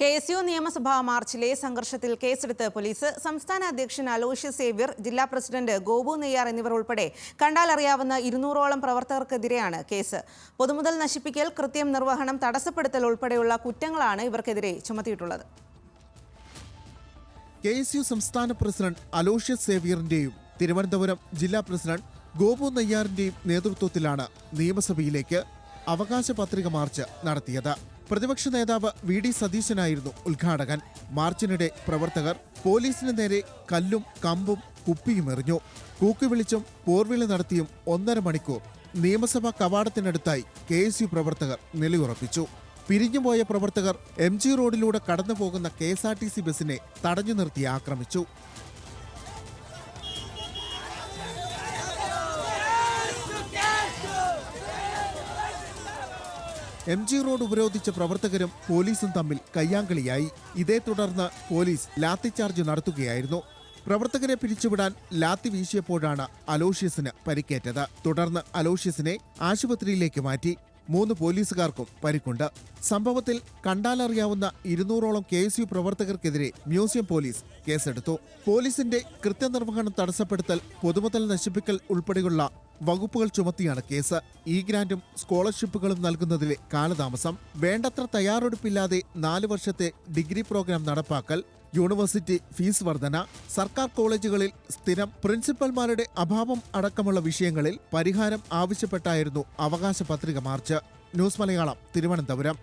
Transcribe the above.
K S U നിയമസഭാ മാർച്ചിലെ സംഘർഷത്തിൽ കേസെടുത്ത് പോലീസ് സംസ്ഥാന അധ്യക്ഷൻ അലോഷ്യ സേവ്യർ ജില്ലാ പ്രസിഡന്റ് ഗോപു നെയ്യാർ എന്നിവർ ഉൾപ്പെടെ കണ്ടാൽ കണ്ടാലറിയാവുന്ന ഇരുന്നൂറോളം പ്രവർത്തകർക്കെതിരെയാണ് കേസ്. പൊതുമുതൽ നശിപ്പിക്കൽ കൃത്യം നിർവഹണം തടസ്സപ്പെടുത്തൽ ഉൾപ്പെടെയുള്ള കുറ്റങ്ങളാണ് ഇവർക്കെതിരെ ചുമത്തിയിട്ടുള്ളത്. കെ എസ് യു സംസ്ഥാന പ്രസിഡന്റ് അലോഷ്യ സേവ്യറിന്റെയും തിരുവനന്തപുരം ജില്ലാ പ്രസിഡന്റ് ഗോപു നെയ്യാറിന്റെയും നേതൃത്വത്തിലാണ് നിയമസഭയിലേക്ക് അവകാശ പത്രിക മാർച്ച് നടത്തിയത്. പ്രതിപക്ഷ നേതാവ് വി ഡി സതീശനായിരുന്നു ഉദ്ഘാടകൻ. മാർച്ചിനിടെ പ്രവർത്തകർ പോലീസിന് നേരെ കല്ലും കമ്പും കുപ്പിയും എറിഞ്ഞു. കൂക്കുവിളിച്ചും പോർവിളി നടത്തിയും ഒന്നര മണിക്കൂർ നിയമസഭാ കവാടത്തിനടുത്തായി കെ എസ് യു പ്രവർത്തകർ നിലയുറപ്പിച്ചു. പിരിഞ്ഞുപോയ പ്രവർത്തകർ എം ജി റോഡിലൂടെ കടന്നു പോകുന്ന K S R T C ബസിനെ തടഞ്ഞു നിർത്തി ആക്രമിച്ചു. എം ജി റോഡ് ഉപരോധിച്ച പ്രവർത്തകരും പോലീസും തമ്മിൽ കയ്യാങ്കളിയായി. ഇതേ തുടർന്ന് പോലീസ് ലാത്തിചാർജ് നടത്തുകയായിരുന്നു. പ്രവർത്തകരെ പിരിച്ചുവിടാൻ ലാത്തി വീശിയപ്പോഴാണ് അലോഷ്യസിന് പരിക്കേറ്റത്. തുടർന്ന് അലോഷ്യസിനെ ആശുപത്രിയിലേക്ക് മാറ്റി മൂന്ന് പോലീസുകാർക്കും പരിക്കുണ്ട്. സംഭവത്തിൽ കണ്ടാലറിയാവുന്ന ഇരുന്നൂറോളം കെ എസ് യു പ്രവർത്തകർക്കെതിരെ മ്യൂസിയം പോലീസ് കേസെടുത്തു. പോലീസിന്റെ കൃത്യനിർവഹണം തടസ്സപ്പെടുത്തൽ പൊതുമുതൽ നശിപ്പിക്കൽ ഉൾപ്പെടെയുള്ള വകുപ്പുകൾ ചുമത്തിയാണ് കേസ്. ഈ ഗ്രാന്റും സ്കോളർഷിപ്പുകളും നൽകുന്നതിലെ കാലതാമസം. വേണ്ടത്ര തയ്യാറെടുപ്പില്ലാതെ നാല് വർഷത്തെ ഡിഗ്രി പ്രോഗ്രാം നടപ്പാക്കൽ യൂണിവേഴ്സിറ്റി ഫീസ് വർധന സർക്കാർ കോളേജുകളിൽ സ്ഥിരം പ്രിൻസിപ്പൽമാരുടെ അഭാവം അടക്കമുള്ള വിഷയങ്ങളിൽ പരിഹാരം ആവശ്യപ്പെട്ടായിരുന്നു അവകാശ പത്രിക മാർച്ച്. ന്യൂസ് മലയാളം തിരുവനന്തപുരം.